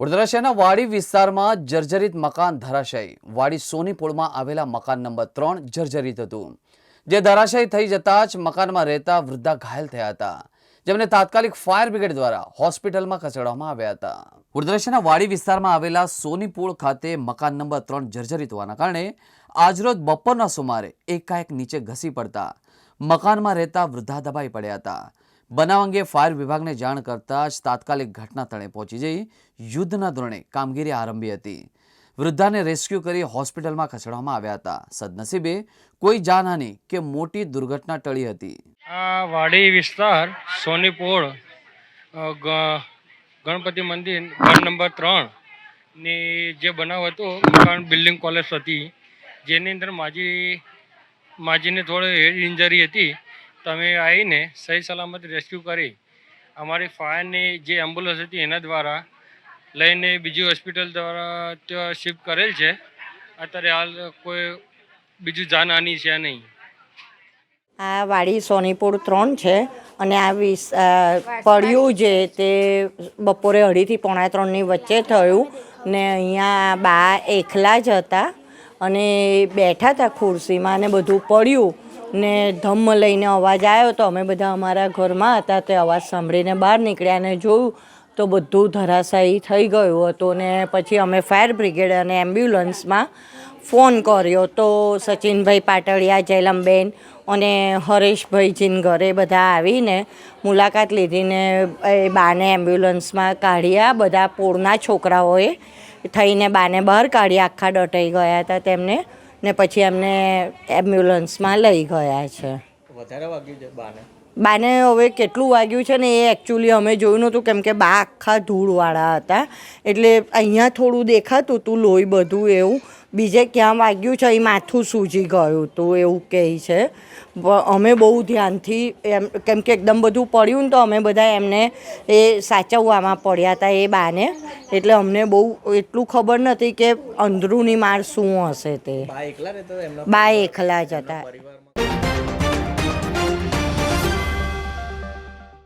વડોદરા શહેરના વાડી વિસ્તારમાં જર્જરિત મકાન ધરાશાયી. વાડી સોનીપુળમાં આવેલા મકાન નંબર ત્રણ જર્જરિત હતું. જે ધરાશાયી થઈ જતા જ મકાનમાં રહેતા વૃદ્ધા ઘાયલ થયા હતા. જેમને તાત્કાલિક ફાયર બ્રિગેડ દ્વારા હોસ્પિટલમાં ખસેડવામાં આવ્યા હતા. વડોદરા શહેરના વાડી વિસ્તારમાં આવેલા સોનીપુળ ખાતે મકાન નંબર ત્રણ જર્જરિત હોવાના કારણે આજરોજ બપોરના સુમારે એકાએક નીચે ઘસી પડતા મકાનમાં રહેતા વૃદ્ધા દબાઈ પડ્યા હતા. બનાવ અંગે ફાયર વિભાગને જાણ કરતાં જ તાત્કાલિક ઘટના સ્થળે પહોંચી જઈ યુદ્ધના ધોરણે કામગીરી આરંભી હતી. વૃદ્ધાને રેસ્ક્યુ કરી હોસ્પિટલમાં ખસેડવામાં આવ્યા હતા. સદનસીબે કોઈ જાનહાની કે મોટી દુર્ઘટના ટળી હતી. આ વાડી વિસ્તાર સોનીપોળ ગણપતિ મંદિર, ઘર નંબર ત્રણની જે બનાવ હતો, મકાન બિલ્ડિંગ કોલેજ હતી, જેની અંદર માજી, માજીને થોડી ઇન્જરી હતી. તમે આવીને સહી સલામત રેસ્ક્યુ કરી અમારી ફાયરની જે એમ્બ્યુલન્સ હતી એના દ્વારા લઈને બીજી હોસ્પિટલ દ્વારા ત્યાં શિફ્ટ કરેલ છે. અત્યારે હાલ કોઈ બીજું જાનહાની છે નહીં. આ વાડી સોનીપુર ત્રણ છે અને આ વિસ પડ્યું જે તે બપોરે અઢીથી પોણા ત્રણની વચ્ચે થયું ને અહીંયા બા એકલા જ હતા અને બેઠા હતા ખુરશીમાં ને બધું પડ્યું ને ધમ્મ લઈને અવાજ આવ્યો તો અમે બધા અમારા ઘરમાં હતા તે અવાજ સાંભળીને બહાર નીકળ્યા ને જોયું તો બધું ધરાશાયી થઈ ગયું હતું ને પછી અમે ફાયર બ્રિગેડ અને એમ્બ્યુલન્સમાં ફોન કર્યો તો સચિનભાઈ પાટડિયા જયલમબેન અને હરેશભાઈ જીનગરે બધા આવીને મુલાકાત લીધીને એ બાને એમ્બ્યુલન્સમાં કાઢ્યા. બધા પોળના છોકરાઓએ થઈને બાને બહાર કાઢ્યા. આખા ડટાઈ ગયા હતા તેમને. ને પછી એમને એમ્બ્યુલન્સમાં લઈ ગયા છે. વધારે વાગ્યું છે બાને? બાને હવે કેટલું વાગ્યું છે ને એ એકચ્યુઅલી અમે જોયું નહોતું કેમ કે બા આખા ધૂળવાળા હતા. એટલે અહીંયા થોડું દેખાતું હતું લોહી બધું એવું. બીજે ક્યાં વાગ્યું છે એ માથું સૂજી ગયું હતું એવું કહે છે. અમે બહુ ધ્યાનથી એમ કેમ કે એકદમ બધું પડ્યું ને તો અમે બધા એમને એ સાચવવામાં પડ્યા હતા એ બાને. એટલે અમને બહુ એટલું ખબર નથી કે અંદરૂની માર શું હશે તે. બા એકલા જ હતા.